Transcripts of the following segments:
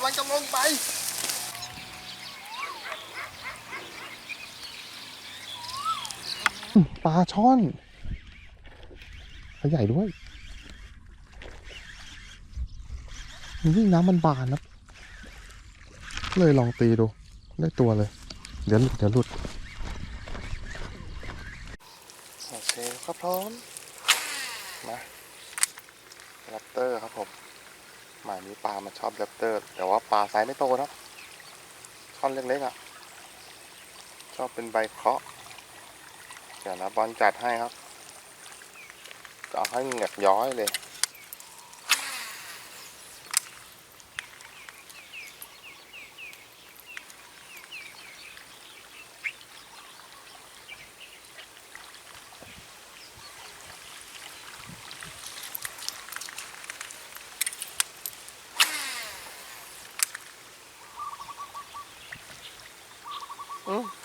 ำลังจะลงไป ปลาช่อนปลาใหญ่ด้วยนี่น้ำมันบานนะ เลยลองตีดู ได้ตัวเลย เดี๋ยวหลุดเดี๋ยวหลุด โอเคครับพร้อม มาแรปเตอร์ครับผม หมายนี้ปลามันชอบแรปเตอร์ แต่ว่าปลาไซส์ไม่โตนะครับช่อนเล็กๆอะ ชอบเป็นใบเคาะเดี๋ยวนะบอลจัดให้ครับจะให้เหงียบย้อยเลย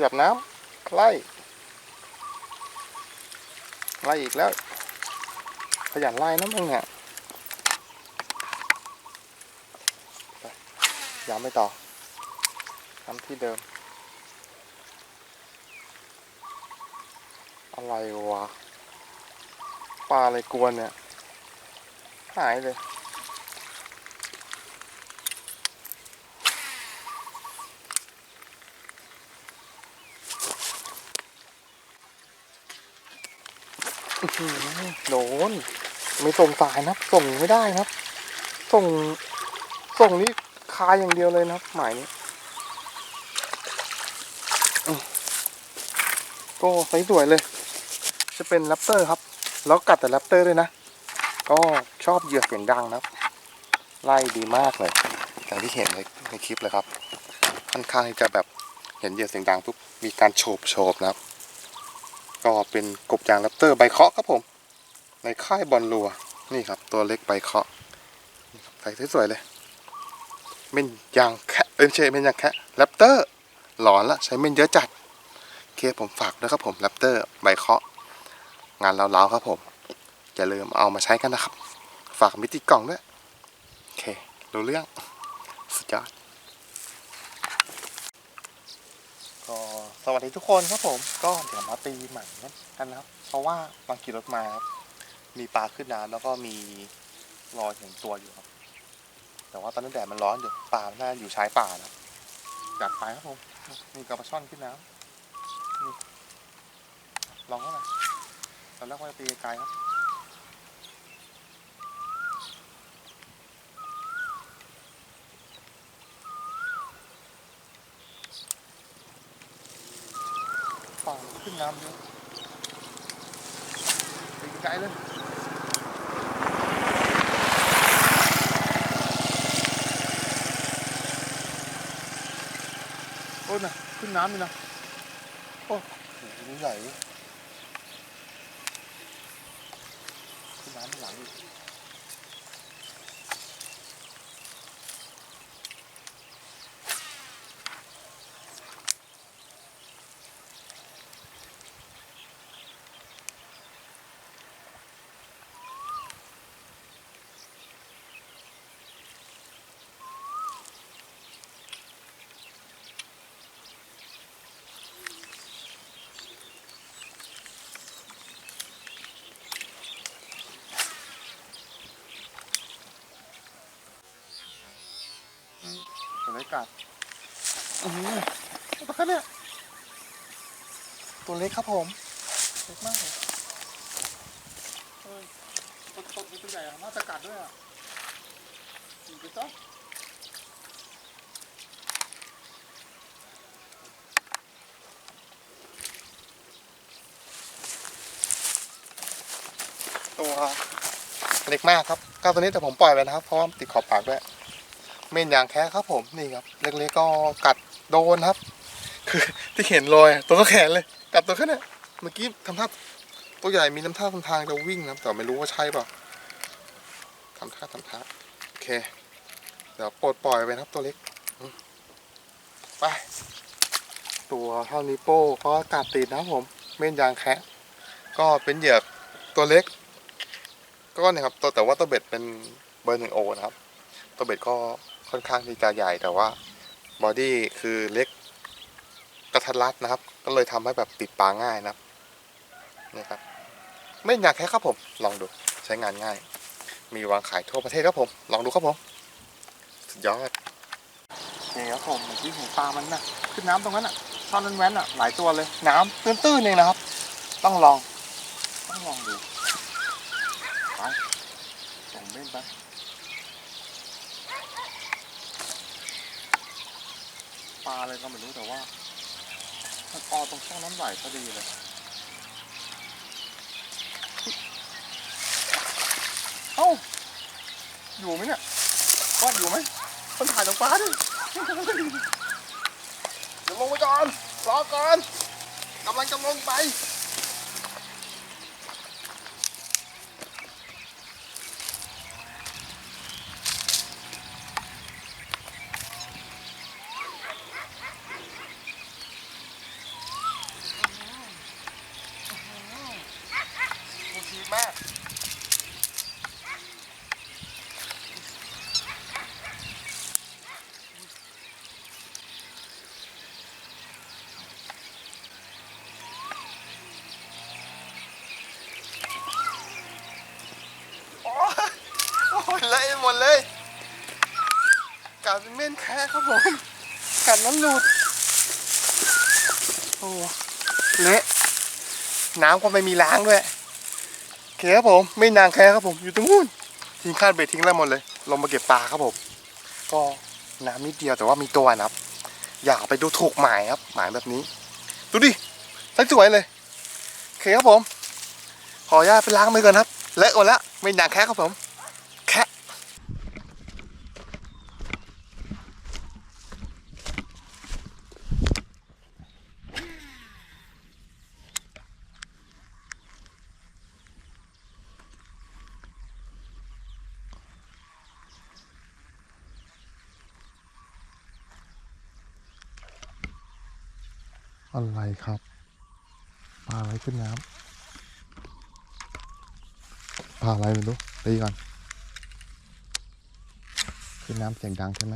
หยับน้ำไล่ไล่อีกแล้ว ขยันไล่นะมึงเนี่ยไปย้ำไปต่อทำที่เดิม อะไรวะ ปลาอะไรกวนเนี่ย หายเลย อื้อหือ โดนไม่ส่งสายนะครับ ส่งไม่ได้นะครับ ส่ง ส่งนี่คาอย่างเดียวเลยนะครับ หมายนี้ก็ไซส์สวยเลย จะเป็นแรปเตอร์ครับ แล้วกัดแต่แรปเตอร์ด้วยนะ ก็ชอบเหยื่อเสียงดังนะครับ ไล่ดีมากเลย อย่างที่เห็นในในคลิปเลยครับ ค่อนข้างที่จะแบบเห็นเหยื่อเสียงดังปุ๊บมีการโฉบโฉบนะครับ ก็เป็นกบยางแรปเตอร์ใบเคาะครับผม ในค่ายบอลลัวนี่ครับ ตัวเล็กใบเคาะใส่สวยๆเลยเม่นยางแคะเอ้ยไม่ใช่เม่นยางแคะแรปเตอร์หลอนละใช้เม่นเยอะจัดโอเคผมฝากด้วยครับผมแรปเตอร์ใบเคาะ งานเล้าๆครับผมอย่าลืมเอามาใช้กันนะครับ ฝากมิติกล่องด้วยโอเครู้เรื่องสุดยอดก็ สวัสดีทุกคนครับผมก็เดี๋ยวมาตีใหม่นกันนะครับ เพราะว่าบางกี่รถมาครับมีปลาขึ้นน้ำแล้วก็มีรอยเห็นตัวอยู่ครับ แต่ว่าตอนนี้แดดมันร้อนอยู่ปลามันน่าอยู่ชายป่านะจัดไปครับผมมีกระปะช่อนขึ้นน้ำลองเข้ามาตอนแรกว่าจะตีไกลครับ ปลาขึ้นน้ำเยอะตีไกลเลย โอ้ยนะขึ้นน้ำเลยนะ โอ้โหนี่ใหญ่เว้ยขึ้นน้ำหลังอีก ตัวเล็กกัดอือหือตัวแค่เนี้ยตัวเล็กครับผม เล็กมากเลยเฮ้ยตัวตัวตัวใหญ่อะน่าจะกัดด้วยอะอีกไปจ้ะตัวเล็กมากครับก็ตัวนี้แต่ผมปล่อยไปนะครับ เพราะว่าติดขอบปากด้วย เม่นยางแค่ครับผมนี่ครับ เล็กๆก็กัดโดนครับ คือที่เห็นรอยตัวก็แขนเลยกัดตัวแค่นี้เมื่อกี้ทำท่าตัวใหญ่มีน้ำท่าทำทางจะวิ่งนะแต่ไม่รู้ว่าใช่เปล่าทำท่าทำท่าโอเค เดี๋ยวปลดปล่อยไปครับตัวเล็กไปตัวเท่านี้วโป้ก็กัดติดนะครับผม เม่นยางแคะก็เป็นเหยือกตัวเล็ก ก็เนี่ยครับตัวแต่ว่าตัวเบ็ดเป็นเบอร์หนึ่งโอนะครับ ตัวเบ็ดก็ ค่อนข้างที่จะใหญ่แต่ว่าบอดี้คือเล็กกระทัดรัดนะครับ ก็เลยทำให้แบบติดปลาง่ายนะครับนี่ครับ ไม่หนักแค่ครับผม ลองดูใช้งานง่าย มีวางขายทั่วประเทศครับผม ลองดูครับผม สุดยอดนี่ครับผมเมื่อกี้เห็นปลามันนะขึ้นน้ำตรงนั้นอะช่อนนั้นแว้นอะหลายตัวเลย น้ำตื้นๆเองนะครับ ต้องลอง ต้องลองดูไปส่งเล่นไป ปลาอะไรก็ไม่รู้แต่ว่า มันออตรงช่องน้ำไหลพอดีเลยเอ้าอยู่ไหมเนี่ยว่าอยู่ไหมคนถ่ายตรงฟ้าดิเดี๋ยวลงไปก่อนรอก่อนกำลังจะลงไป โอเคมาก โอ้ยโอ้ยเละหมดเลยกัด เป็นเม่นแค่ครับผมกัดแล้วหลุดโอ้เละน้ำก็ไม่มีล้างด้วยโอเคครับผมไม่นางแค่ครับผมอยู่ตรงนู้นทิ้งคาดเบ็ดทิ้งแล้วหมดเลย ลงมาเก็บปลาครับผม ก็น้ำนิดเดียวแต่ว่ามีตัวนะครับ อยากเอาไปดูถูกหมายครับ หมายแบบนี้ ดูดิสวยเลยโอเคครับผม ขออนุญาตไปล้างมือก่อนครับ เละหมดแล้วไม่นักแค่ครับผม อะไรครับปลาอะไรขึ้นน้ำปลาอะไรไม่รู้ตีก่อน ขึ้นน้ำเสียงดังใช่ไหม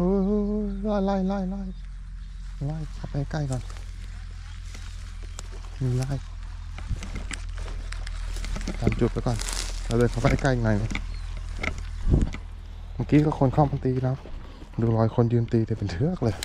เฮ้ยไล่ไล่ไล่ไล่ไล่เข้าไปใกล้ก่อนมีไล่ตามจุดไปก่อนเราเดินเข้าไปใกล้หน่อยไหมเมื่อกี้ก็คนเข้ามาตีแล้วดูรอยคนยืนตีแต่เป็นเทือกเลย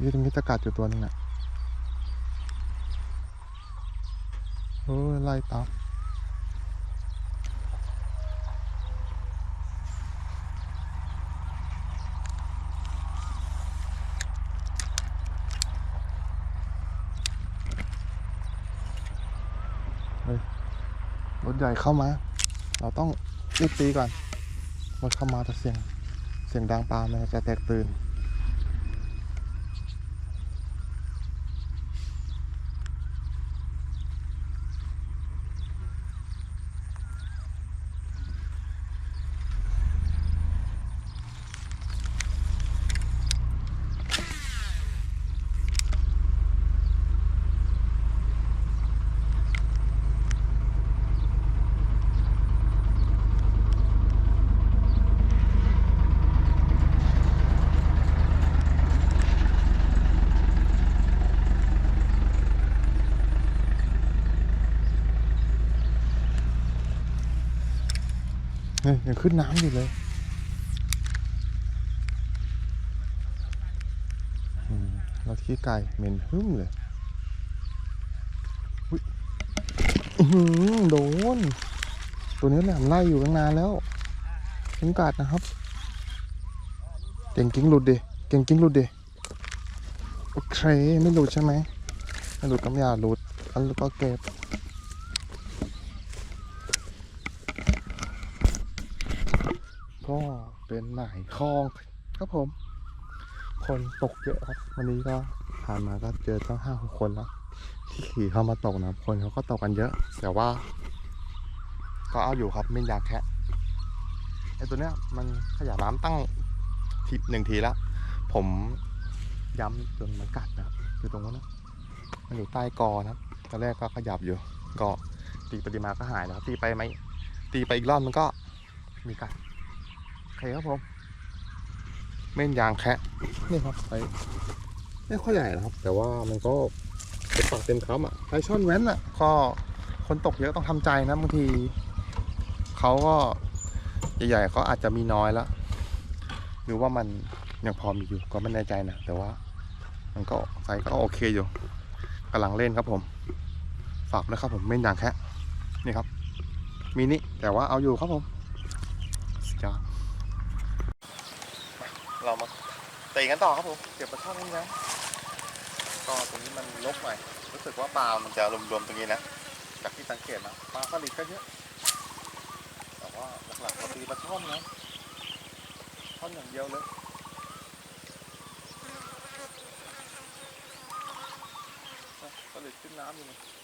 นี่ตรงนี้จะกัดอยู่ตัวหนึงอะโอ้ไล่ตามเฮ้ยรถใหญ่เข้ามา เราต้องรีบตีก่อนมันเข้ามาจะเสียงเสียงดังปลามันจะแตกตื่น นี่ยังขึ้นน้ำอยู่เลยเราขี้ไก่เหม็นหึ่มเลยโดน ตัวนี้แหลมไล่อยู่ตั้งนานแล้วทิ้งกัดนะครับ เก่งกิ้งหลุดดิเก่งกิ้งหลุดดิโอเค ไม่หลุดใช่ไหมไม่หลุดก็ไม่อยากหลุดอันแล้วก็เก็บ ก็ เป็นหมายคลองครับผม คนตกเยอะครับ วันนี้ก็ผ่านมาก็เจอตั้งห้าหกคนแล้วที่ขี่เข้ามาตกนะคนเขาก็ตกกันเยอะ แต่ว่า ก็เอาอยู่ครับไม่อยากแคะไอตัวเนี้ยมันขยับน้ำตั้งทีหนึ่งทีแล้วผมย้ำจนมันกัดนะอยู่ตรงนั้นนะมันอยู่ใต้กอนะครับตอนแรกก็ขยับอยู่ก็ตีไปตีมาก็หายแล้ว ตีไปไหมตีไปอีกรอบมันก็มีกัด คครับผมเม่นยางแคะนี่ครับไปไม่ค่อยใหญ่นะครับ แต่ว่ามันก็เต็มปากเต็มคำอะไฟช่อนแว้นอะ ก็คนตกเยอะต้องทำใจนะบางทีเขาก็ใหญ่ๆก็อาจจะมีน้อยแล้วหรือว่ามันยังพอมีอยู่ก็ไม่แน่ใจนะแต่ว่า มันก็ไซส์ก็โอเคอยู่กำลังเล่นครับผมฝากด้วยครับผมเม่นอย่างแค่นี่ครับมินิแต่ว่าเอาอยู่ครับผมสุดยอด เรามาตีกันต่อครับผมเก็บปลาช่อนนี่นะก็ตรงนี้มันลกหน่อยรู้สึกว่าปลา มันจะรวมๆตรงนี้นะ จากที่สังเกตนะปลาสลิดก็เยอะแต่ว่าหลักๆเราตีปลาช่อนนะท่อนอย่างเดียวเลยผลิตขึ้นน้ำอยู่นี่อยู่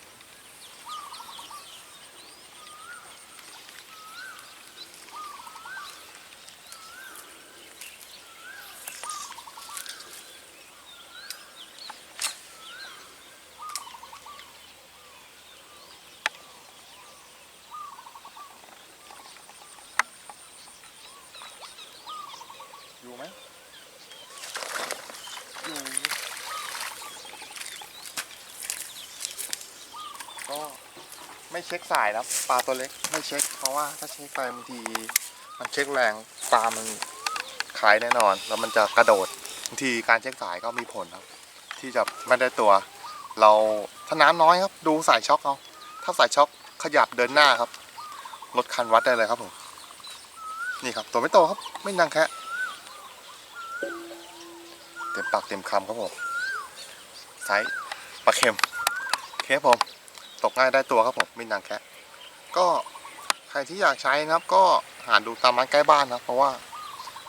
ไม่เช็คสายนะปลาตัวเล็กไม่เช็ค เพราะว่าถ้าเช็คไปบางทีมันเช็คแรงปลามันขายแน่นอน แล้วมันจะกระโดดบางทีการเช็คสายก็มีผลครับ ที่จะไม่ได้ตัว เราถ้าน้ำน้อยครับ ดูสายช็อคเอาถ้าสายช็อคขยับเดินหน้าครับลดคันวัดได้เลยครับผมนี่ครับตัวไม่โตครับ ไม่นังแค่เต็มปากเต็มคำครับผมไซส์ปลาเค็มเคครับผม ตกง่ายได้ตัวครับผมม่นางแคะก็ใครที่อยากใช้นะครับ ก็หาดูตามร้านใกล้บ้านนะเพราะว่า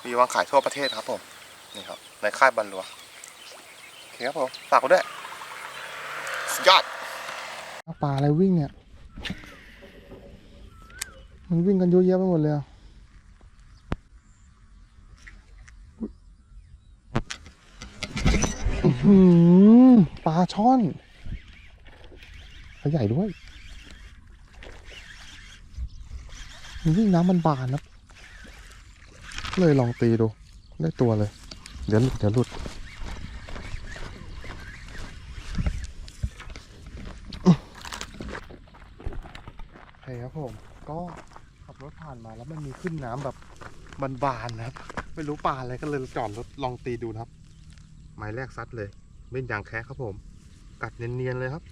มีวางขายทั่วประเทศครับผมนี่ครับในค่ายบันลัวโอเคครับผมฝากไว้ด้วยสุดยอดปลาอะไรวิ่งเนี่ยมันวิ่งกันเยอะแยะไปหมดเลยอือปลาช่อน ตัวใหญ่ด้วยมันวิ่น้ำมันบานนะเลยลองตีดู ได้ตัวเลย เดี๋ยวหลุดเดี๋ยวหลุดโอเคครับผม ก็ขับรถผ่านมาแล้วมันมีขึ้นน้ำแบบบานๆนะครับ ไม่รู้ปลาอะไรก็เลยจอดรถลองตีดูนะครับหมายแรกซัดเลยเม่นยางแคะครับผม กัดเนียนๆเลยครับ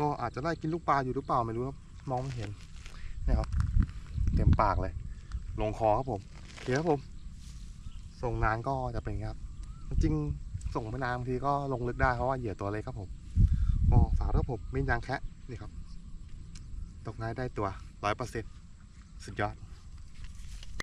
ก็อาจจะไล่กินลูกปลาอยู่หรือเปล่าไม่รู้ครับมองไม่เห็นเนี่ยครับ เต็มปากเลย ลงคอครับผมโอเคครับผม ส่งนานก็จะเป็นอย่างนี้ครับ จริงส่งไม่นานบางทีก็ลงลึกได้เพราะว่าเหยื่อตัวเล็กครับผมก็ฝากด้วยผมมินยางแคะนี่ครับ ตกง่ายได้ตัวร้อยเปอร์เซ็นต์สุดยอด